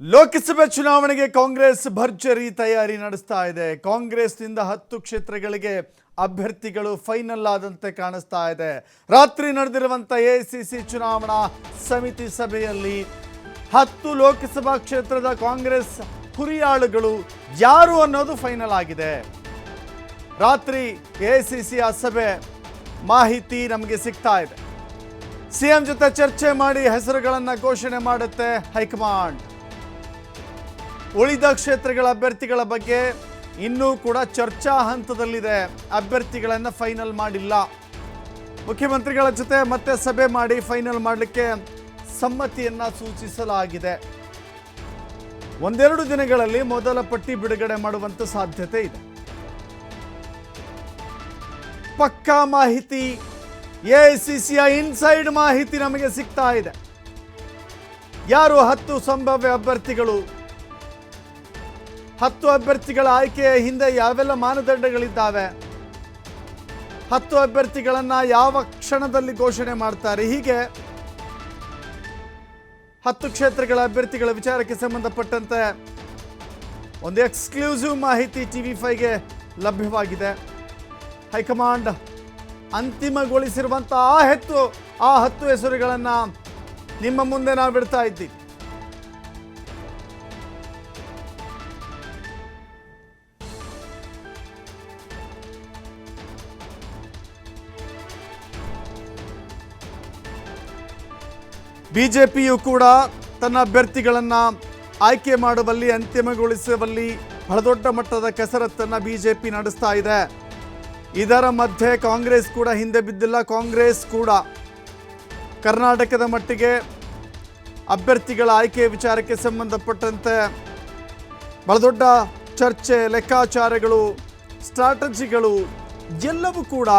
ಲೋಕಸಭೆ ಚುನಾವಣೆಗೆ ಕಾಂಗ್ರೆಸ್ ಭರ್ಜರಿ ತಯಾರಿ ನಡೆಸ್ತಾ ಇದೆ. ಕಾಂಗ್ರೆಸ್ನಿಂದ ಹತ್ತು ಕ್ಷೇತ್ರಗಳಿಗೆ ಅಭ್ಯರ್ಥಿಗಳು ಫೈನಲ್ ಆದಂತೆ ಕಾಣಿಸ್ತಾ ಇದೆ. ರಾತ್ರಿ ನಡೆದಿರುವಂಥ ಎಸಿಸಿ ಚುನಾವಣಾ ಸಮಿತಿ ಸಭೆಯಲ್ಲಿ ಹತ್ತು ಲೋಕಸಭಾ ಕ್ಷೇತ್ರದ ಕಾಂಗ್ರೆಸ್ ಹುರಿಯಾಳುಗಳು ಯಾರು ಅನ್ನೋದು ಫೈನಲ್ ಆಗಿದೆ. ರಾತ್ರಿ ಎಸಿಸಿ ಆ ಸಭೆ ಮಾಹಿತಿ ನಮಗೆ ಸಿಗ್ತಾ ಇದೆ. ಸಿಎಂ ಜೊತೆ ಚರ್ಚೆ ಮಾಡಿ ಹೆಸರುಗಳನ್ನು ಘೋಷಣೆ ಮಾಡುತ್ತೆ ಹೈಕಮಾಂಡ್. ಉಳಿದ ಕ್ಷೇತ್ರಗಳ ಅಭ್ಯರ್ಥಿಗಳ ಬಗ್ಗೆ ಇನ್ನೂ ಕೂಡ ಚರ್ಚಾ ಹಂತದಲ್ಲಿದೆ. ಅಭ್ಯರ್ಥಿಗಳನ್ನು ಫೈನಲ್ ಮಾಡಿಲ್ಲ. ಮುಖ್ಯಮಂತ್ರಿಗಳ ಜೊತೆ ಮತ್ತೆ ಸಭೆ ಮಾಡಿ ಫೈನಲ್ ಮಾಡಲಿಕ್ಕೆ ಸಮ್ಮತಿಯನ್ನ ಸೂಚಿಸಲಾಗಿದೆ. ಒಂದೆರಡು ದಿನಗಳಲ್ಲಿ ಮೊದಲ ಪಟ್ಟಿ ಬಿಡುಗಡೆ ಮಾಡುವಂತ ಸಾಧ್ಯತೆ ಇದೆ. ಪಕ್ಕಾ ಮಾಹಿತಿ ಎಐಸಿಸಿಯ ಇನ್ಸೈಡ್ ಮಾಹಿತಿ ನಮಗೆ ಸಿಗ್ತಾ ಇದೆ. ಯಾರು ಹತ್ತು ಸಂಭಾವ್ಯ ಅಭ್ಯರ್ಥಿಗಳು ಹತ್ತು ಅಭ್ಯರ್ಥಿಗಳ ಆಯ್ಕೆಯ ಹಿಂದೆ ಯಾವೆಲ್ಲ ಮಾನದಂಡಗಳಿದ್ದಾವೆ? ಹತ್ತು ಅಭ್ಯರ್ಥಿಗಳನ್ನು ಯಾವ ಕ್ಷಣದಲ್ಲಿ ಘೋಷಣೆ ಮಾಡ್ತಾರೆ? ಹೀಗೆ ಹತ್ತು ಕ್ಷೇತ್ರಗಳ ಅಭ್ಯರ್ಥಿಗಳ ವಿಚಾರಕ್ಕೆ ಸಂಬಂಧಪಟ್ಟಂತೆ ಒಂದು ಎಕ್ಸ್ಕ್ಲೂಸಿವ್ ಮಾಹಿತಿ ಟಿವಿ ಫೈಗೆ ಲಭ್ಯವಾಗಿದೆ. ಹೈಕಮಾಂಡ್ ಅಂತಿಮಗೊಳಿಸಿರುವಂಥ ಆ ಹೆತ್ತು, ಆ ಹತ್ತು ಹೆಸರುಗಳನ್ನು ನಿಮ್ಮ ಮುಂದೆ ನಾವು ಬಿಡ್ತಾ ಇದ್ದೀವಿ. ಬಿಜೆಪಿಯು ಕೂಡ ತನ್ನ ಅಭ್ಯರ್ಥಿಗಳನ್ನು ಆಯ್ಕೆ ಮಾಡುವಲ್ಲಿ, ಅಂತಿಮಗೊಳಿಸುವಲ್ಲಿ ಬಹಳ ದೊಡ್ಡ ಮಟ್ಟದ ಕಸರತ್ತನ್ನು ಬಿಜೆಪಿ ನಡೆಸ್ತಾ ಇದೆ. ಇದರ ಮಧ್ಯೆ ಕಾಂಗ್ರೆಸ್ ಕೂಡ ಹಿಂದೆ ಬಿದ್ದಿಲ್ಲ. ಕಾಂಗ್ರೆಸ್ ಕೂಡ ಕರ್ನಾಟಕದ ಮಟ್ಟಿಗೆ ಅಭ್ಯರ್ಥಿಗಳ ಆಯ್ಕೆ ವಿಚಾರಕ್ಕೆ ಸಂಬಂಧಪಟ್ಟಂತೆ ಬಹಳ ದೊಡ್ಡ ಚರ್ಚೆ, ಲೆಕ್ಕಾಚಾರಗಳು, ಸ್ಟ್ರಾಟಜಿಗಳು ಎಲ್ಲವೂ ಕೂಡ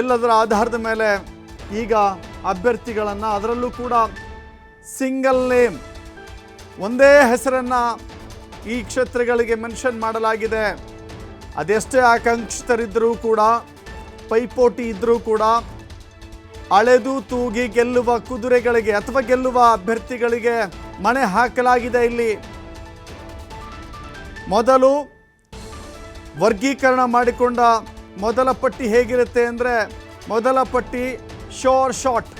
ಎಲ್ಲದರ ಆಧಾರದ ಮೇಲೆ ಈಗ ಅಭ್ಯರ್ಥಿಗಳನ್ನು ಅದರಲ್ಲೂ ಕೂಡ ಸಿಂಗಲ್ ನೇಮ್, ಒಂದೇ ಹೆಸರನ್ನು ಈ ಕ್ಷೇತ್ರಗಳಿಗೆ ಮೆನ್ಷನ್ ಮಾಡಲಾಗಿದೆ. ಅದೆಷ್ಟೇ ಆಕಾಂಕ್ಷಿತರಿದ್ದರೂ ಕೂಡ, ಪೈಪೋಟಿ ಇದ್ದರೂ ಕೂಡ, ಅಳೆದು ತೂಗಿ ಗೆಲ್ಲುವ ಕುದುರೆಗಳಿಗೆ ಅಥವಾ ಗೆಲ್ಲುವ ಅಭ್ಯರ್ಥಿಗಳಿಗೆ ಮಣೆ ಹಾಕಲಾಗಿದೆ ಇಲ್ಲಿ. ಮೊದಲು ವರ್ಗೀಕರಣ ಮಾಡಿಕೊಂಡ ಮೊದಲ ಪಟ್ಟಿ ಹೇಗಿರುತ್ತೆ ಅಂದರೆ, ಮೊದಲ ಪಟ್ಟಿ ಶೋರ್ ಶಾಟ್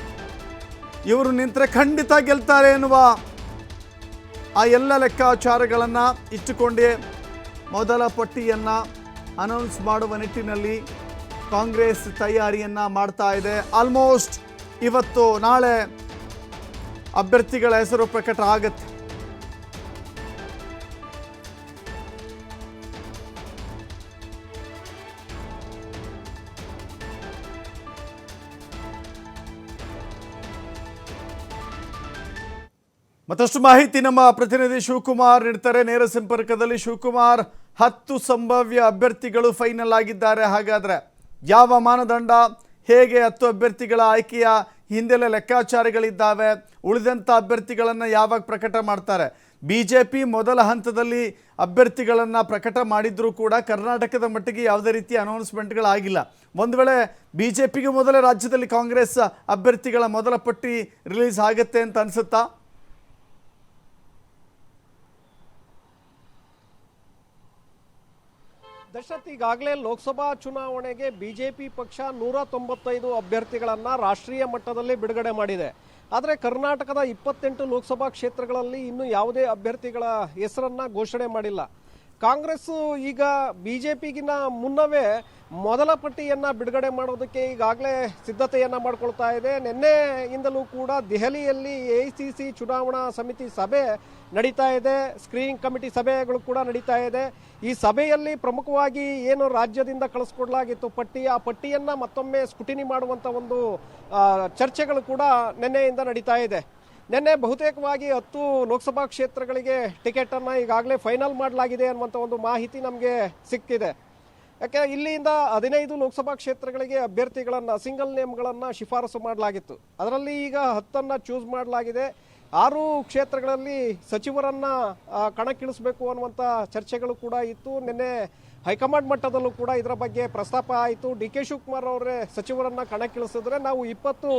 ಇವರು ನಿಂತರೆ ಖಂಡಿತ ಗೆಲ್ತಾರೆ ಎನ್ನುವ ಆ ಎಲ್ಲ ಲೆಕ್ಕಾಚಾರಗಳನ್ನು ಇಟ್ಟುಕೊಂಡೇ ಮೊದಲ ಪಟ್ಟಿಯನ್ನು ಅನೌನ್ಸ್ ಮಾಡುವ ನಿಟ್ಟಿನಲ್ಲಿ ಕಾಂಗ್ರೆಸ್ ತಯಾರಿಯನ್ನು ಮಾಡ್ತಾ ಇದೆ. ಆಲ್ಮೋಸ್ಟ್ ಇವತ್ತು ನಾಳೆ ಅಭ್ಯರ್ಥಿಗಳ ಹೆಸರು ಪ್ರಕಟ ಆಗತ್ತೆ. ಮತ್ತಷ್ಟು ಮಾಹಿತಿ ನಮ್ಮ ಪ್ರತಿನಿಧಿ ಶಿವಕುಮಾರ್ ನೀಡ್ತಾರೆ. ನೇರ ಸಂಪರ್ಕದಲ್ಲಿ ಶಿವಕುಮಾರ್ ಹತ್ತು ಸಂಭಾವ್ಯ ಅಭ್ಯರ್ಥಿಗಳು ಫೈನಲ್ ಆಗಿದ್ದಾರೆ. ಹಾಗಾದ್ರೆ ಯಾವ ಮಾನದಂಡ, ಹೇಗೆ ಹತ್ತು ಅಭ್ಯರ್ಥಿಗಳ ಆಯ್ಕೆಯ ಹಿಂದೆಲ್ಲ ಲೆಕ್ಕಾಚಾರಗಳಿದ್ದಾವೆ, ಉಳಿದಂಥ ಅಭ್ಯರ್ಥಿಗಳನ್ನು ಯಾವಾಗ ಪ್ರಕಟ ಮಾಡ್ತಾರೆ? ಬಿ ಜೆ ಪಿ ಮೊದಲ ಹಂತದಲ್ಲಿ ಅಭ್ಯರ್ಥಿಗಳನ್ನು ಪ್ರಕಟ ಮಾಡಿದ್ರೂ ಕೂಡ ಕರ್ನಾಟಕದ ಮಟ್ಟಿಗೆ ಯಾವುದೇ ರೀತಿಯ ಅನೌನ್ಸ್ಮೆಂಟ್ಗಳಾಗಿಲ್ಲ ಒಂದು ವೇಳೆ ಬಿ ಜೆ ಪಿಗೆ ಮೊದಲೇ ರಾಜ್ಯದಲ್ಲಿ ಕಾಂಗ್ರೆಸ್ ಅಭ್ಯರ್ಥಿಗಳ ಮೊದಲ ಪಟ್ಟಿ ರಿಲೀಸ್ ಆಗುತ್ತೆ ಅಂತ ಅನಿಸುತ್ತಾ? ದಶರಥ್ ಈಗಾಗಲೇ ಲೋಕಸಭಾ ಚುನಾವಣೆಗೆ ಬಿಜೆಪಿ ಪಕ್ಷ ನೂರ ತೊಂಬತ್ತೈದು ಅಭ್ಯರ್ಥಿಗಳನ್ನು ರಾಷ್ಟ್ರೀಯ ಮಟ್ಟದಲ್ಲಿ ಬಿಡುಗಡೆ ಮಾಡಿದೆ. ಆದರೆ ಕರ್ನಾಟಕದ ಇಪ್ಪತ್ತೆಂಟು ಲೋಕಸಭಾ ಕ್ಷೇತ್ರಗಳಲ್ಲಿ ಇನ್ನೂ ಯಾವುದೇ ಅಭ್ಯರ್ಥಿಗಳ ಹೆಸರನ್ನು ಘೋಷಣೆ ಮಾಡಿಲ್ಲ. ಕಾಂಗ್ರೆಸ್ ಈಗ ಬಿಜೆಪಿಗಿನ ಮುನ್ನವೇ ಮೊದಲ ಪಟ್ಟಿಯನ್ನು ಬಿಡುಗಡೆ ಮಾಡೋದಕ್ಕೆ ಈಗಾಗಲೇ ಸಿದ್ಧತೆಯನ್ನ ಮಾಡಿಕೊಳ್ತಾ ಇದೆ. ನಿನ್ನೆಯಿಂದಲೂ ಕೂಡ ದೆಹಲಿಯಲ್ಲಿ ಎಐಸಿಸಿ ಚುನಾವಣಾ ಸಮಿತಿ ಸಭೆ ನಡೀತಾ ಇದೆ. ಸ್ಕ್ರೀನಿಂಗ್ ಕಮಿಟಿ ಸಭೆಗಳು ಕೂಡ ನಡೀತಾ ಇದೆ. ಈ ಸಭೆಯಲ್ಲಿ ಪ್ರಮುಖವಾಗಿ ಏನು ರಾಜ್ಯದಿಂದ ಕಳಿಸ್ಕೊಡ್ಲಾಗಿತ್ತು ಪಟ್ಟಿ, ಆ ಪಟ್ಟಿಯನ್ನ ಮತ್ತೊಮ್ಮೆ ಸ್ಕುಟಿನಿ ಮಾಡುವಂತ ಒಂದು ಚರ್ಚೆಗಳು ಕೂಡ ನಿನ್ನೆಯಿಂದ ನಡೀತಾ ಇದೆ. ನಿನ್ನೆ ಬಹುತೇಕವಾಗಿ ಹತ್ತು ಲೋಕಸಭಾ ಕ್ಷೇತ್ರಗಳಿಗೆ ಟಿಕೆಟ್ ಅನ್ನ ಈಗಾಗಲೇ ಫೈನಲ್ ಮಾಡಲಾಗಿದೆ ಅನ್ನುವಂಥ ಒಂದು ಮಾಹಿತಿ ನಮಗೆ ಸಿಕ್ಕಿದೆ. ಯಾಕೆ, ಇಲ್ಲಿಂದ ಹದಿನೈದು ಲೋಕಸಭಾ ಕ್ಷೇತ್ರಗಳಿಗೆ ಅಭ್ಯರ್ಥಿಗಳನ್ನು, ಸಿಂಗಲ್ ನೇಮ್ಗಳನ್ನು ಶಿಫಾರಸು ಮಾಡಲಾಗಿತ್ತು. ಅದರಲ್ಲಿ ಈಗ ಹತ್ತನ್ನು ಚೂಸ್ ಮಾಡಲಾಗಿದೆ. ಆರು ಕ್ಷೇತ್ರಗಳಲ್ಲಿ ಸಚಿವರನ್ನ ಕಣಕ್ಕಿಳಿಸಬೇಕು ಅನ್ನುವಂಥ ಚರ್ಚೆಗಳು ಕೂಡ ಇತ್ತು. ನಿನ್ನೆ ಹೈಕಮಾಂಡ್ ಮಟ್ಟದಲ್ಲೂ ಕೂಡ ಇದರ ಬಗ್ಗೆ ಪ್ರಸ್ತಾಪ ಆಯಿತು. ಡಿ ಕೆ ಶಿವಕುಮಾರ್ ಅವರೇ ಸಚಿವರನ್ನ ಕಣಕ್ಕಿಳಿಸಿದ್ರೆ ನಾವು ಇಪ್ಪತ್ತು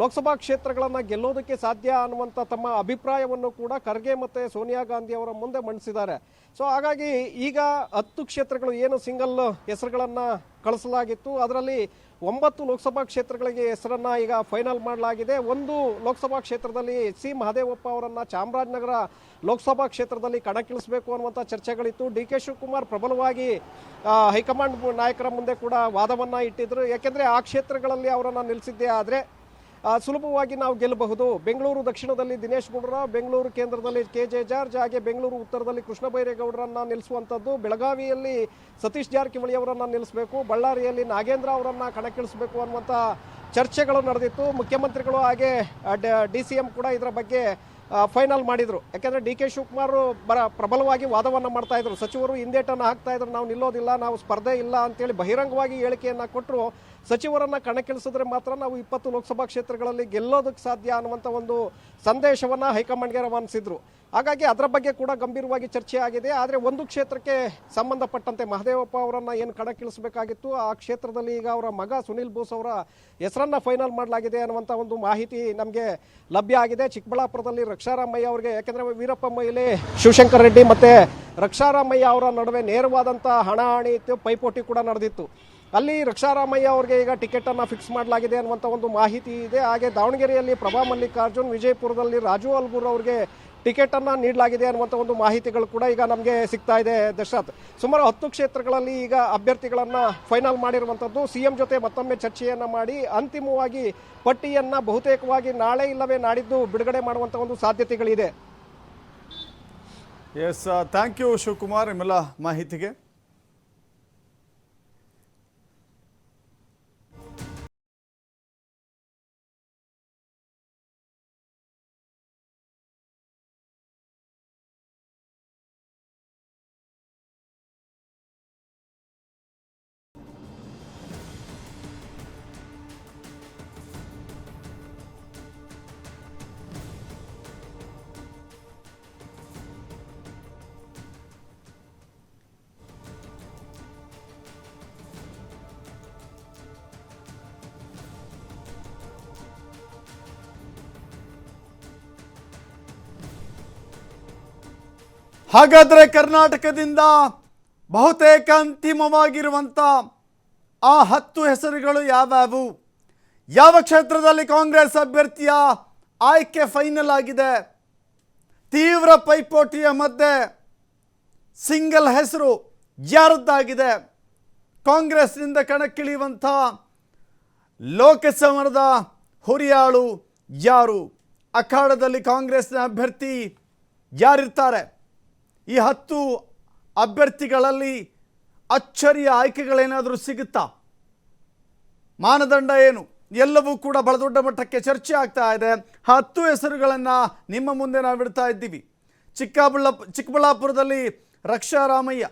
ಲೋಕಸಭಾ ಕ್ಷೇತ್ರಗಳನ್ನು ಗೆಲ್ಲೋದಕ್ಕೆ ಸಾಧ್ಯ ಅನ್ನುವಂಥ ತಮ್ಮ ಅಭಿಪ್ರಾಯವನ್ನು ಕೂಡ ಖರ್ಗೆ ಮತ್ತು ಸೋನಿಯಾ ಗಾಂಧಿ ಅವರ ಮುಂದೆ ಮಂಡಿಸಿದ್ದಾರೆ. ಸೊ ಹಾಗಾಗಿ ಈಗ ಹತ್ತು ಕ್ಷೇತ್ರಗಳು ಏನು ಸಿಂಗಲ್ ಹೆಸರುಗಳನ್ನು ಕಳಿಸಲಾಗಿತ್ತು. ಅದರಲ್ಲಿ ಒಂಬತ್ತು ಲೋಕಸಭಾ ಕ್ಷೇತ್ರಗಳಿಗೆ ಹೆಸರನ್ನು ಈಗ ಫೈನಲ್ ಮಾಡಲಾಗಿದೆ. ಒಂದು ಲೋಕಸಭಾ ಕ್ಷೇತ್ರದಲ್ಲಿ ಎಚ್ ಸಿ. ಮಹದೇವಪ್ಪ ಅವರನ್ನು ಚಾಮರಾಜನಗರ ಲೋಕಸಭಾ ಕ್ಷೇತ್ರದಲ್ಲಿ ಕಣಕ್ಕಿಳಿಸಬೇಕು ಅನ್ನುವಂಥ ಚರ್ಚೆಗಳಿತ್ತು. ಡಿ. ಕೆ. ಶಿವಕುಮಾರ್ ಪ್ರಬಲವಾಗಿ ಹೈಕಮಾಂಡ್ ನಾಯಕರ ಮುಂದೆ ಕೂಡ ವಾದವನ್ನು ಇಟ್ಟಿದ್ದರು ಯಾಕೆಂದರೆ ಆ ಕ್ಷೇತ್ರಗಳಲ್ಲಿ ಅವರನ್ನು ನಿಲ್ಲಿಸಿದ್ದೇ ಆದರೆ ಸುಲಭವಾಗಿ ನಾವು ಗೆಲ್ಲಬಹುದು. ಬೆಂಗಳೂರು ದಕ್ಷಿಣದಲ್ಲಿ ದಿನೇಶ್ ಗುಂಡೂರಾವ್, ಬೆಂಗಳೂರು ಕೇಂದ್ರದಲ್ಲಿ ಕೆ ಜೆ ಜಾರ್ಜ್, ಹಾಗೆ ಬೆಂಗಳೂರು ಉತ್ತರದಲ್ಲಿ ಕೃಷ್ಣ ಬೈರೇಗೌಡರನ್ನ ನಿಲ್ಲಿಸುವಂಥದ್ದು ಬೆಳಗಾವಿಯಲ್ಲಿ ಸತೀಶ್ ಜಾರಕಿಹೊಳಿ ಅವರನ್ನು ನಿಲ್ಲಿಸಬೇಕು, ಬಳ್ಳಾರಿಯಲ್ಲಿ ನಾಗೇಂದ್ರ ಅವರನ್ನ ಕಣಕ್ಕಿಳಿಸಬೇಕು ಅನ್ನುವಂಥ ಚರ್ಚೆಗಳು ನಡೆದಿತ್ತು. ಮುಖ್ಯಮಂತ್ರಿಗಳು ಹಾಗೆ ಡಿ ಸಿ ಎಂ ಕೂಡ ಇದರ ಬಗ್ಗೆ ಫೈನಲ್ ಮಾಡಿದರು. ಯಾಕೆಂದರೆ ಡಿ ಕೆ ಶಿವಕುಮಾರ್ ಬರ, ಪ್ರಬಲವಾಗಿ ವಾದವನ್ನು ಮಾಡ್ತಾ ಇದ್ರು. ಸಚಿವರು ಹಿಂದೇಟನ್ನು ಹಾಕ್ತಾ ಇದ್ರು. ನಾವು ನಿಲ್ಲೋದಿಲ್ಲ, ನಾವು ಸ್ಪರ್ಧೆ ಇಲ್ಲ ಅಂತೇಳಿ ಬಹಿರಂಗವಾಗಿ ಹೇಳಿಕೆಯನ್ನು ಕೊಟ್ಟರು ಸಚಿವರನ್ನ ಕಣಕ್ಕಿಳಿಸಿದ್ರೆ ಮಾತ್ರ ನಾವು ಇಪ್ಪತ್ತು ಲೋಕಸಭಾ ಕ್ಷೇತ್ರಗಳಲ್ಲಿ ಗೆಲ್ಲೋದಕ್ಕೆ ಸಾಧ್ಯ ಅನ್ನುವಂಥ ಒಂದು ಸಂದೇಶವನ್ನ ಹೈಕಮಾಂಡ್ಗೆ ರವಾನಿಸಿದ್ರು. ಹಾಗಾಗಿ ಅದರ ಬಗ್ಗೆ ಕೂಡ ಗಂಭೀರವಾಗಿ ಚರ್ಚೆ ಆಗಿದೆ. ಆದರೆ ಒಂದು ಕ್ಷೇತ್ರಕ್ಕೆ ಸಂಬಂಧಪಟ್ಟಂತೆ ಮಹದೇವಪ್ಪ ಅವರನ್ನ ಏನು ಕಣಕ್ಕಿಳಿಸಬೇಕಾಗಿತ್ತು, ಆ ಕ್ಷೇತ್ರದಲ್ಲಿ ಈಗ ಅವರ ಮಗ ಸುನಿಲ್ ಬೋಸ್ ಅವರ ಹೆಸರನ್ನ ಫೈನಲ್ ಮಾಡಲಾಗಿದೆ ಅನ್ನುವಂಥ ಒಂದು ಮಾಹಿತಿ ನಮಗೆ ಲಭ್ಯ ಆಗಿದೆ. ಚಿಕ್ಕಬಳ್ಳಾಪುರದಲ್ಲಿ ರಕ್ಷಾರಾಮಯ್ಯ ಅವರಿಗೆ, ಯಾಕೆಂದ್ರೆ ವೀರಪ್ಪ ಮೊಯ್ಲಿ, ಶಿವಶಂಕರ್ ರೆಡ್ಡಿ ಮತ್ತೆ ರಕ್ಷಾರಾಮಯ್ಯ ಅವರ ನಡುವೆ ನೇರವಾದಂಥ ಹಣಾಹಣಿ ಇತ್ತು, ಪೈಪೋಟಿ ಕೂಡ ನಡೆದಿತ್ತು. ಅಲ್ಲಿ ರಕ್ಷಾರಾಮಯ್ಯ ಅವರಿಗೆ ಈಗ ಟಿಕೆಟನ್ನು ಫಿಕ್ಸ್ ಮಾಡಲಾಗಿದೆ ಅನ್ನುವಂಥ ಒಂದು ಮಾಹಿತಿ ಇದೆ. ಹಾಗೆ ದಾವಣಗೆರೆಯಲ್ಲಿ ಪ್ರಭಾ ಮಲ್ಲಿಕಾರ್ಜುನ್, ವಿಜಯಪುರದಲ್ಲಿ ರಾಜು ಅಲ್ಗೂರ್ ಅವರಿಗೆ ಟಿಕೆಟನ್ನು ನೀಡಲಾಗಿದೆ ಅನ್ನುವಂಥ ಒಂದು ಮಾಹಿತಿಗಳು ಕೂಡ ಈಗ ನಮಗೆ ಸಿಗ್ತಾ ಇದೆ ದಶರಥ್. ಸುಮಾರು ಹತ್ತು ಕ್ಷೇತ್ರಗಳಲ್ಲಿ ಈಗ ಅಭ್ಯರ್ಥಿಗಳನ್ನು ಫೈನಲ್ ಮಾಡಿರುವಂಥದ್ದು ಸಿಎಂ ಜೊತೆ ಮತ್ತೊಮ್ಮೆ ಚರ್ಚೆಯನ್ನ ಮಾಡಿ ಅಂತಿಮವಾಗಿ ಪಟ್ಟಿಯನ್ನ ಬಹುತೇಕವಾಗಿ ನಾಳೆ ಇಲ್ಲವೇ ನಾಡಿದ್ದು ಬಿಡುಗಡೆ ಮಾಡುವಂಥ ಒಂದು ಸಾಧ್ಯತೆಗಳಿದೆ. ಎಸ್ ಥ್ಯಾಂಕ್ ಯು ಶಿವಕುಮಾರ್ ನಿಮ್ಮೆಲ್ಲ ಮಾಹಿತಿಗೆ. ಹಾಗಾದ್ರೆ ಕರ್ನಾಟಕದಿಂದ ಬಹುತೇಕ ಅಂತಿಮವಾಗಿರುವಂಥ ಆ ಹತ್ತು ಹೆಸರುಗಳು ಯಾವ್ಯಾವು? ಯಾವ ಕ್ಷೇತ್ರದಲ್ಲಿ ಕಾಂಗ್ರೆಸ್ ಅಭ್ಯರ್ಥಿಯ ಆಯ್ಕೆ ಫೈನಲ್ ಆಗಿದೆ? ತೀವ್ರ ಪೈಪೋಟಿಯ ಮಧ್ಯೆ ಸಿಂಗಲ್ ಹೆಸರು ಯಾರದ್ದಾಗಿದೆ? ಕಾಂಗ್ರೆಸ್ನಿಂದ ಕಣಕ್ಕಿಳಿಯುವಂಥ ಲೋಕಸಮರದ ಹುರಿಯಾಳು ಯಾರು? ಅಖಾಡದಲ್ಲಿ ಕಾಂಗ್ರೆಸ್ನ ಅಭ್ಯರ್ಥಿ ಯಾರಿರ್ತಾರೆ? ಈ ಹತ್ತು ಅಭ್ಯರ್ಥಿಗಳಲ್ಲಿ ಅಚ್ಚರಿಯ ಆಯ್ಕೆಗಳೇನಾದರೂ ಸಿಗುತ್ತಾ? ಮಾನದಂಡ ಏನು? ಎಲ್ಲವೂ ಕೂಡ ಬಹಳ ದೊಡ್ಡ ಮಟ್ಟಕ್ಕೆ ಚರ್ಚೆ ಆಗ್ತಾ ಇದೆ. ಹತ್ತು ಹೆಸರುಗಳನ್ನು ನಿಮ್ಮ ಮುಂದೆ ನಾವು ಇಡ್ತಾ ಇದ್ದೀವಿ. ಚಿಕ್ಕಬಳ್ಳಾ, ಚಿಕ್ಕಬಳ್ಳಾಪುರದಲ್ಲಿ ರಕ್ಷಾರಾಮಯ್ಯ.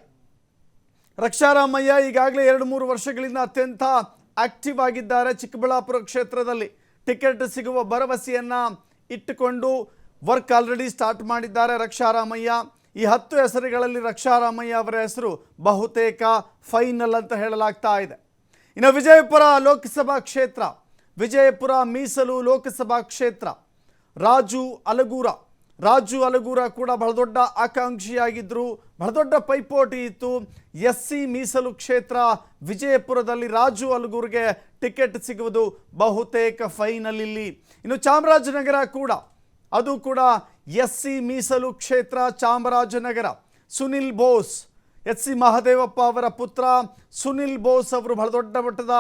ರಕ್ಷಾರಾಮಯ್ಯ ಈಗಾಗಲೇ ಎರಡು ಮೂರು ವರ್ಷಗಳಿಂದ ಅತ್ಯಂತ ಆಕ್ಟಿವ್ ಆಗಿದ್ದಾರೆ ಚಿಕ್ಕಬಳ್ಳಾಪುರ ಕ್ಷೇತ್ರದಲ್ಲಿ. ಟಿಕೆಟ್ ಸಿಗುವ ಭರವಸೆಯನ್ನು ಇಟ್ಟುಕೊಂಡು ವರ್ಕ್ ಆಲ್ರೆಡಿ ಸ್ಟಾರ್ಟ್ ಮಾಡಿದ್ದಾರೆ ರಕ್ಷಾರಾಮಯ್ಯ. ಈ ಹತ್ತು ಹೆಸರುಗಳಲ್ಲಿ ರಕ್ಷಾರಾಮಯ್ಯ ಅವರ ಹೆಸರು ಬಹುತೇಕ ಫೈನಲ್ ಅಂತ ಹೇಳಲಾಗ್ತಾ ಇದೆ. ಇನ್ನು ವಿಜಯಪುರ ಲೋಕಸಭಾ ಕ್ಷೇತ್ರ, ವಿಜಯಪುರ ಮೀಸಲು ಲೋಕಸಭಾ ಕ್ಷೇತ್ರ, ರಾಜು ಅಲಗೂರ ರಾಜು ಅಲಗೂರ ಕೂಡ ಬಹಳ ದೊಡ್ಡ ಆಕಾಂಕ್ಷಿಯಾಗಿದ್ದರು ಬಹಳ ದೊಡ್ಡ ಪೈಪೋಟಿ ಇತ್ತು. ಎಸ್ ಸಿ ಮೀಸಲು ಕ್ಷೇತ್ರ ವಿಜಯಪುರದಲ್ಲಿ ರಾಜು ಅಲಗೂರಿಗೆ ಟಿಕೆಟ್ ಸಿಗುವುದು ಬಹುತೇಕ ಫೈನಲ್ ಇಲ್ಲಿ. ಇನ್ನು ಚಾಮರಾಜನಗರ ಕೂಡ, ಅದು ಕೂಡ ಎಸ್ ಸಿ ಮೀಸಲು ಕ್ಷೇತ್ರ ಚಾಮರಾಜನಗರ, ಸುನಿಲ್ ಬೋಸ್ ಎಚ್ ಸಿ ಮಹದೇವಪ್ಪ ಅವರ ಪುತ್ರ ಸುನಿಲ್ ಬೋಸ್ ಅವರು ಬಹಳ ದೊಡ್ಡ ಮಟ್ಟದ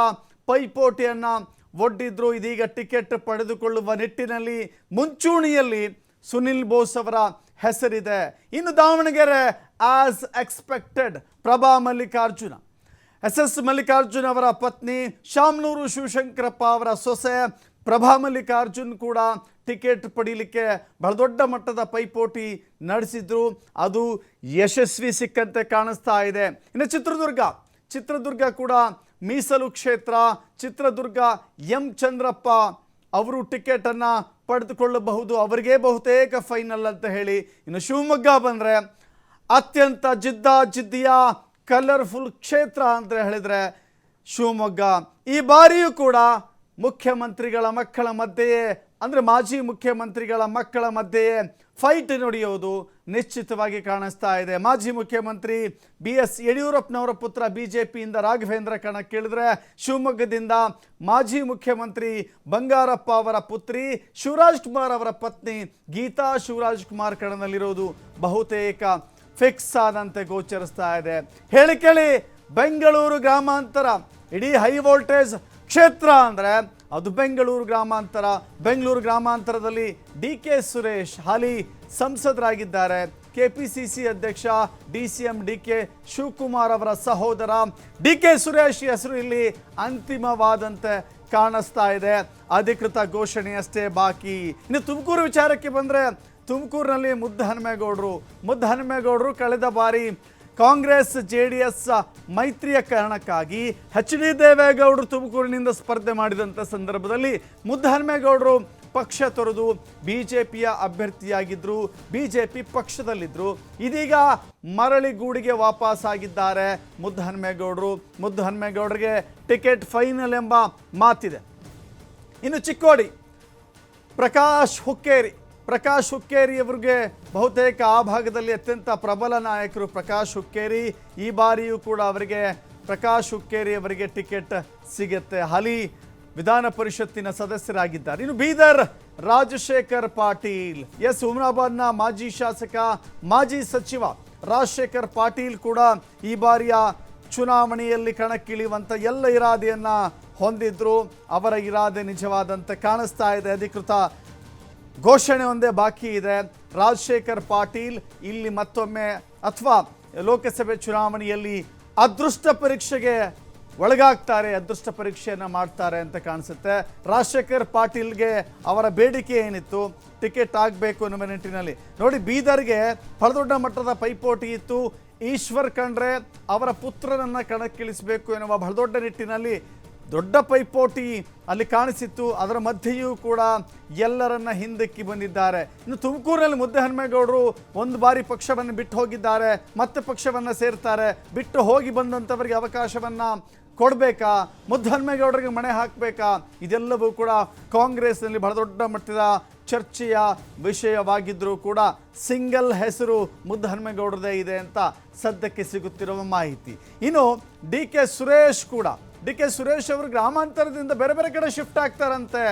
ಪೈಪೋಟಿಯನ್ನು ಒಡ್ಡಿದ್ರು. ಇದೀಗ ಟಿಕೆಟ್ ಪಡೆದುಕೊಳ್ಳುವ ನಿಟ್ಟಿನಲ್ಲಿ ಮುಂಚೂಣಿಯಲ್ಲಿ ಸುನಿಲ್ ಬೋಸ್ ಅವರ ಹೆಸರಿದೆ. ಇನ್ನು Davanagere as expected Prabha Mallikarjuna. S S Mallikarjun ಅವರ ಪತ್ನಿ ಶಾಮನೂರು ಶಿವಶಂಕರಪ್ಪ ಅವರ ಸೊಸೆ ಪ್ರಭಾ ಮಲ್ಲಿಕಾರ್ಜುನ್ ಕೂಡ ಟಿಕೆಟ್ ಪಡೀಲಿಕ್ಕೆ ಬಹಳ ದೊಡ್ಡ ಮಟ್ಟದ ಪೈಪೋಟಿ ನಡೆಸಿದ್ರು. ಅದು ಯಶಸ್ವಿ ಸಿಕ್ಕಂತೆ ಕಾಣಿಸ್ತಾ ಇದೆ. ಇನ್ನು ಚಿತ್ರದುರ್ಗ ಚಿತ್ರದುರ್ಗ ಕೂಡ ಮೀಸಲು ಕ್ಷೇತ್ರ, ಚಿತ್ರದುರ್ಗ ಎಂ ಚಂದ್ರಪ್ಪ ಅವರು ಟಿಕೆಟನ್ನು ಪಡೆದುಕೊಳ್ಳಬಹುದು. ಅವರಿಗೆ ಬಹುತೇಕ ಫೈನಲ್ ಅಂತ ಹೇಳಿ ಇನ್ನು ಶಿವಮೊಗ್ಗ ಬಂದರೆ ಅತ್ಯಂತ ಜಿದ್ದ ಜಿದ್ದಿಯ ಕಲರ್ಫುಲ್ ಕ್ಷೇತ್ರ ಅಂತ ಹೇಳಿದರೆ ಶಿವಮೊಗ್ಗ. ಈ ಬಾರಿಯೂ ಕೂಡ ಮುಖ್ಯಮಂತ್ರಿಗಳ ಮಕ್ಕಳ ಮಧ್ಯೆಯೇ ಅಂದರೆ ಮಾಜಿ ಮುಖ್ಯಮಂತ್ರಿಗಳ ಮಕ್ಕಳ ಮಧ್ಯೆಯೇ ಫೈಟ್ ನಡೆಯೋದು ನಿಶ್ಚಿತವಾಗಿ ಕಾಣಿಸ್ತಾ ಇದೆ. ಮಾಜಿ ಮುಖ್ಯಮಂತ್ರಿ ಬಿ ಎಸ್ ಯಡಿಯೂರಪ್ಪನವರ ಪುತ್ರ ಬಿ ಜೆ ಪಿಯಿಂದ ರಾಘವೇಂದ್ರ ಕಣಕ್ಕಿಳಿದ್ರೆ ಶಿವಮೊಗ್ಗದಿಂದ ಮಾಜಿ ಮುಖ್ಯಮಂತ್ರಿ ಬಂಗಾರಪ್ಪ ಅವರ ಪುತ್ರಿ ಶಿವರಾಜ್ ಕುಮಾರ್ ಅವರ ಪತ್ನಿ ಗೀತಾ ಶಿವರಾಜ್ ಕುಮಾರ್ ಕಣದಲ್ಲಿರೋದು ಬಹುತೇಕ ಫಿಕ್ಸ್ ಆದಂತೆ ಗೋಚರಿಸ್ತಾ ಇದೆ. ಹೇಳಿ ಕೇಳಿ, ಬೆಂಗಳೂರು ಗ್ರಾಮಾಂತರ, ಇಡೀ ಹೈ ವೋಲ್ಟೇಜ್ ಕ್ಷೇತ್ರ ಅಂದರೆ ಅದು ಬೆಂಗಳೂರು ಗ್ರಾಮಾಂತರ. ಬೆಂಗಳೂರು ಗ್ರಾಮಾಂತರದಲ್ಲಿ ಡಿ ಕೆ ಸುರೇಶ್, ಹಾಲಿ ಸಂಸದರಾಗಿದ್ದಾರೆ. ಕೆ ಪಿ ಸಿ ಸಿ ಅಧ್ಯಕ್ಷ D C M D K Shivakumar ಅವರ ಸಹೋದರ. ಡಿ ಕೆ ಸುರೇಶ್ ಹೆಸರು ಇಲ್ಲಿ ಅಂತಿಮವಾದಂತೆ ಕಾಣಿಸ್ತಾ ಇದೆ. ಅಧಿಕೃತ ಘೋಷಣೆಯಷ್ಟೇ ಬಾಕಿ. ಇನ್ನು ತುಮಕೂರು ವಿಚಾರಕ್ಕೆ ಬಂದರೆ ತುಮಕೂರಿನಲ್ಲಿ ಮುದ್ದ ಹನುಮೇಗೌಡರು. ಮುದ್ದ ಹನುಮೇಗೌಡರು ಕಳೆದ ಬಾರಿ ಕಾಂಗ್ರೆಸ್ ಜೆ ಡಿ ಎಸ್ ಮೈತ್ರಿಯ ಕಾರಣಕ್ಕಾಗಿ ಎಚ್ ಡಿ ದೇವೇಗೌಡರು ತುಮಕೂರಿನಿಂದ ಸ್ಪರ್ಧೆ ಮಾಡಿದಂಥ ಸಂದರ್ಭದಲ್ಲಿ ಮುದ್ದಹನುಮೇಗೌಡರು ಪಕ್ಷ ತೊರೆದು ಬಿ ಜೆ ಪಿಯ ಅಭ್ಯರ್ಥಿಯಾಗಿದ್ದರು ಬಿ ಜೆ ಪಿ ಪಕ್ಷದಲ್ಲಿದ್ದರು ಇದೀಗ ಮರಳಿ ಗೂಡಿಗೆ ವಾಪಸ್ ಆಗಿದ್ದಾರೆ ಮುದ್ದಹನುಮೇಗೌಡರಿಗೆ ಮುದ್ದ ಹನುಮೇಗೌಡರಿಗೆ ಟಿಕೆಟ್ ಫೈನಲ್ ಎಂಬ ಮಾತಿದೆ. ಇನ್ನು ಚಿಕ್ಕೋಡಿ, ಪ್ರಕಾಶ್ ಹುಕ್ಕೇರಿ. ಪ್ರಕಾಶ್ ಹುಕ್ಕೇರಿ ಅವರಿಗೆ ಬಹುತೇಕ ಆ ಭಾಗದಲ್ಲಿ ಅತ್ಯಂತ ಪ್ರಬಲ ನಾಯಕರು ಪ್ರಕಾಶ್ ಹುಕ್ಕೇರಿ. ಈ ಬಾರಿಯೂ ಕೂಡ ಅವರಿಗೆ ಪ್ರಕಾಶ್ ಹುಕ್ಕೇರಿ ಅವರಿಗೆ ಟಿಕೆಟ್ ಸಿಗುತ್ತೆ. ಹಾಲಿ ವಿಧಾನ ಪರಿಷತ್ತಿನ ಸದಸ್ಯರಾಗಿದ್ದಾರೆ. ಇನ್ನು ಬೀದರ್ ರಾಜಶೇಖರ್ ಪಾಟೀಲ್. ಎಸ್ ಹುಮ್ನಾಬಾದ್ನ ಮಾಜಿ ಶಾಸಕ, ಮಾಜಿ ಸಚಿವ ರಾಜಶೇಖರ್ ಪಾಟೀಲ್ ಕೂಡ ಈ ಬಾರಿಯ ಚುನಾವಣೆಯಲ್ಲಿ ಕಣಕ್ಕಿಳಿಯುವಂಥ ಎಲ್ಲ ಇರಾದೆಯನ್ನು ಹೊಂದಿದ್ರು. ಅವರ ಇರಾದೆ ನಿಜವಾದಂತೆ ಕಾಣಿಸ್ತಾ ಇದೆ. ಅಧಿಕೃತ ಘೋಷಣೆ ಒಂದೇ ಬಾಕಿ ಇದೆ. ರಾಜಶೇಖರ್ ಪಾಟೀಲ್ ಇಲ್ಲಿ ಮತ್ತೊಮ್ಮೆ ಅಥವಾ ಲೋಕಸಭೆ ಚುನಾವಣೆಯಲ್ಲಿ ಅದೃಷ್ಟ ಪರೀಕ್ಷೆಗೆ ಒಳಗಾಗ್ತಾರೆ, ಅದೃಷ್ಟ ಪರೀಕ್ಷೆಯನ್ನು ಮಾಡ್ತಾರೆ ಅಂತ ಕಾಣಿಸುತ್ತೆ. ರಾಜಶೇಖರ್ ಪಾಟೀಲ್ಗೆ ಅವರ ಬೇಡಿಕೆ ಏನಿತ್ತು? ಟಿಕೆಟ್ ಆಗಬೇಕು ಅನ್ನುವ ನಿಟ್ಟಿನಲ್ಲಿ. ನೋಡಿ, ಬೀದರ್ಗೆ ಬಹಳ ಮಟ್ಟದ ಪೈಪೋಟಿ ಇತ್ತು. ಈಶ್ವರ್ ಖಂಡ್ರೆ ಅವರ ಪುತ್ರನನ್ನು ಕಣಕ್ಕಿಳಿಸಬೇಕು ಎನ್ನುವ ಬಹಳ ದೊಡ್ಡ ನಿಟ್ಟಿನಲ್ಲಿ ದೊಡ್ಡ ಪೈಪೋಟಿ ಅಲ್ಲಿ ಕಾಣಿಸಿತ್ತು. ಅದರ ಮಧ್ಯೆಯೂ ಕೂಡ ಎಲ್ಲರನ್ನ ಹಿಂದಕ್ಕೆ ಬಂದಿದ್ದಾರೆ. ಇನ್ನು ತುಮಕೂರಿನಲ್ಲಿ ಮುದ್ದೆ ಹನುಮೇಗೌಡರು ಒಂದು ಬಾರಿ ಪಕ್ಷವನ್ನು ಬಿಟ್ಟು ಹೋಗಿದ್ದಾರೆ. ಮತ್ತೆ ಪಕ್ಷವನ್ನು ಸೇರ್ತಾರೆ. ಬಿಟ್ಟು ಹೋಗಿ ಬಂದಂಥವರಿಗೆ ಅವಕಾಶವನ್ನ ಕೊಡಬೇಕಾ? ಮುದ್ದ ಹನುಮೇಗೌಡರಿಗೆ ಮಣೆ ಹಾಕಬೇಕಾ? ಇದೆಲ್ಲವೂ ಕೂಡ ಕಾಂಗ್ರೆಸ್ನಲ್ಲಿ ಬಹಳ ದೊಡ್ಡ ಮಟ್ಟದ ಚರ್ಚೆಯ ವಿಷಯವಾಗಿದ್ದರೂ ಕೂಡ ಸಿಂಗಲ್ ಹೆಸರು ಮುದ್ದ ಹನುಮೇಗೌಡರದೇ ಇದೆ ಅಂತ ಸದ್ಯಕ್ಕೆ ಸಿಗುತ್ತಿರುವ ಮಾಹಿತಿ. ಇನ್ನು ಡಿ ಕೆ ಸುರೇಶ್ ಕೂಡ ಡಿ ಕೆ ಸುರೇಶ್ ಅವರು ಗ್ರಾಮಾಂತರದಿಂದ ಬೇರೆ ಬೇರೆ ಕಡೆ ಶಿಫ್ಟ್ ಆಗ್ತಾರಂತೆ.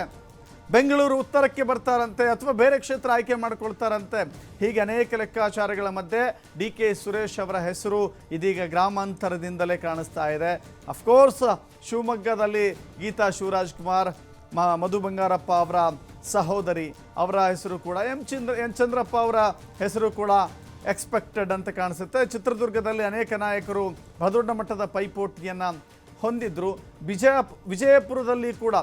ಬೆಂಗಳೂರು ಉತ್ತರಕ್ಕೆ ಬರ್ತಾರಂತೆ ಅಥವಾ ಬೇರೆ ಕ್ಷೇತ್ರ ಆಯ್ಕೆ ಮಾಡ್ಕೊಳ್ತಾರಂತೆ. ಹೀಗೆ ಅನೇಕ ಲೆಕ್ಕಾಚಾರಗಳ ಮಧ್ಯೆ ಡಿ ಕೆ ಸುರೇಶ್ ಅವರ ಹೆಸರು ಇದೀಗ ಗ್ರಾಮಾಂತರದಿಂದಲೇ ಕಾಣಿಸ್ತಾ ಇದೆ. ಅಫ್ಕೋರ್ಸ್ ಶಿವಮೊಗ್ಗದಲ್ಲಿ ಗೀತಾ ಶಿವರಾಜ್ ಕುಮಾರ್ ಮಧು ಬಂಗಾರಪ್ಪ ಅವರ ಸಹೋದರಿ ಅವರ ಹೆಸರು ಕೂಡ, ಎಂ ಚಂದ್ರ, ಎನ್ ಚಂದ್ರಪ್ಪ ಅವರ ಹೆಸರು ಕೂಡ ಎಕ್ಸ್ಪೆಕ್ಟೆಡ್ ಅಂತ ಕಾಣಿಸುತ್ತೆ. ಚಿತ್ರದುರ್ಗದಲ್ಲಿ ಅನೇಕ ನಾಯಕರು, ಬಹುದೊಡ್ಡ ಮಟ್ಟದ ಪೈಪೋಟಿಯನ್ನು ಹೊಂದಿದ್ರು. ವಿಜಯ, ವಿಜಯಪುರದಲ್ಲಿ ಕೂಡ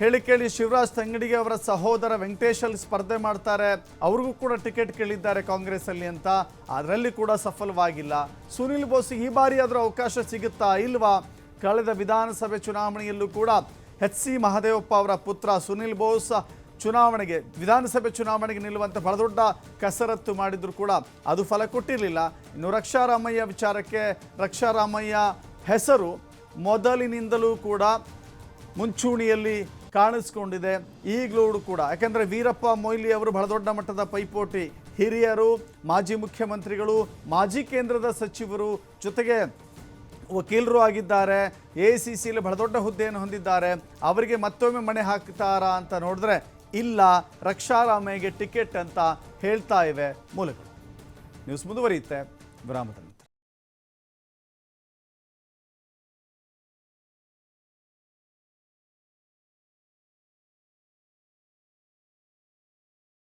ಹೇಳಿ ಕೇಳಿ ಶಿವರಾಜ್ ತಂಗಡಿಗೆ ಅವರ ಸಹೋದರ ವೆಂಕಟೇಶ್ ಅಲ್ಲಿ ಸ್ಪರ್ಧೆ ಮಾಡ್ತಾರೆ. ಅವ್ರಿಗೂ ಕೂಡ ಟಿಕೆಟ್ ಕೇಳಿದ್ದಾರೆ ಕಾಂಗ್ರೆಸ್ ಅಲ್ಲಿ ಅಂತ. ಅದರಲ್ಲಿ ಕೂಡ ಸಫಲವಾಗಿಲ್ಲ. ಸುನಿಲ್ ಬೋಸ್ ಈ ಬಾರಿ ಆದರೂ ಅವಕಾಶ ಸಿಗುತ್ತಾ ಇಲ್ವಾ? ಕಳೆದ ವಿಧಾನಸಭೆ ಚುನಾವಣೆಯಲ್ಲೂ ಕೂಡ ಎಚ್ ಸಿ ಮಹದೇವಪ್ಪ ಅವರ ಪುತ್ರ ಸುನಿಲ್ ಬೋಸ್ ಚುನಾವಣೆಗೆ, ವಿಧಾನಸಭೆ ಚುನಾವಣೆಗೆ ನಿಲ್ಲುವಂತೆ ಬಹಳ ದೊಡ್ಡ ಕಸರತ್ತು ಮಾಡಿದ್ರು ಕೂಡ ಅದು ಫಲ ಕೊಟ್ಟಿರಲಿಲ್ಲ. ಇನ್ನು ರಕ್ಷಾರಾಮಯ್ಯ ವಿಚಾರಕ್ಕೆ, ರಕ್ಷಾರಾಮಯ್ಯ ಹೆಸರು ಮೊದಲಿನಿಂದಲೂ ಕೂಡ ಮುಂಚೂಣಿಯಲ್ಲಿ ಕಾಣಿಸ್ಕೊಂಡಿದೆ. ಈಗಲೂ ಕೂಡ. ಯಾಕೆಂದರೆ ವೀರಪ್ಪ ಮೊಯ್ಲಿ ಅವರು ಬಹಳ ದೊಡ್ಡ ಮಟ್ಟದ ಪೈಪೋಟಿ. ಹಿರಿಯರು, ಮಾಜಿ ಮುಖ್ಯಮಂತ್ರಿಗಳು, ಮಾಜಿ ಕೇಂದ್ರದ ಸಚಿವರು ಜೊತೆಗೆ ವಕೀಲರು ಆಗಿದ್ದಾರೆ. ಎ ಸಿ ಸಿಲಿ ಬಹಳ ದೊಡ್ಡ ಹುದ್ದೆಯನ್ನು ಹೊಂದಿದ್ದಾರೆ. ಅವರಿಗೆ ಮತ್ತೊಮ್ಮೆ ಮಣೆ ಹಾಕ್ತಾರಾ ಅಂತ ನೋಡಿದ್ರೆ ಇಲ್ಲ ರಕ್ಷಾರಾಮಯ್ಯಗೆ ಟಿಕೆಟ್ ಅಂತ ಹೇಳ್ತಾ ಇವೆ ಮೂಲಗಳು. ನ್ಯೂಸ್ ಮುಂದುವರಿಯುತ್ತೆ. ವಿರಾಮದ ನಂತರ